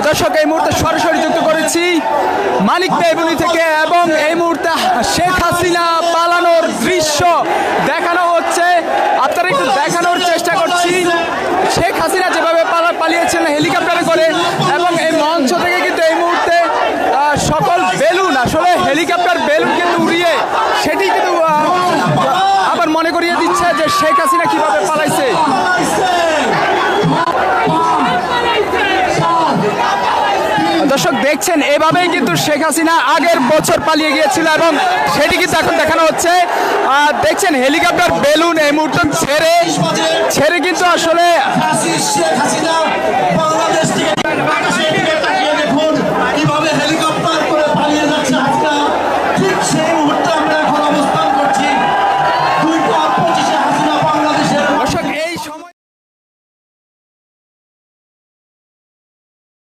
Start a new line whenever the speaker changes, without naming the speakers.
দর্শক, এই মুহূর্তে সরাসরি যুক্ত করেছি মানিক মেহবুনি থেকে এবং এই মুহূর্তে শেখ হাসিনা পালানোর দৃশ্য দেখানো হচ্ছে। আপনারা একটু দেখানোর চেষ্টা করছি। শেখ হাসিনা যেভাবে পালা- পালিয়েছেন হেলিকপ্টারে করে এবং এই মঞ্চ থেকে কিন্তু এই মুহূর্তে সকল বেলুন, আসলে হেলিকপ্টার বেলুন কিন্তু উড়িয়ে সেটি কিন্তু আবার মনে করিয়ে দিচ্ছে যে শেখ হাসিনা কীভাবে পালাইছে দর্শক দেখছেন, এভাবেই কিন্তু শেখ হাসিনা আগের বছর পালিয়ে গিয়েছিল এবং সেটি কিন্তু এখন দেখানো হচ্ছে। দেখছেন, হেলিকপ্টার, বেলুন এই মুহূর্তে ছেড়ে ছেড়ে কিন্তু আসলে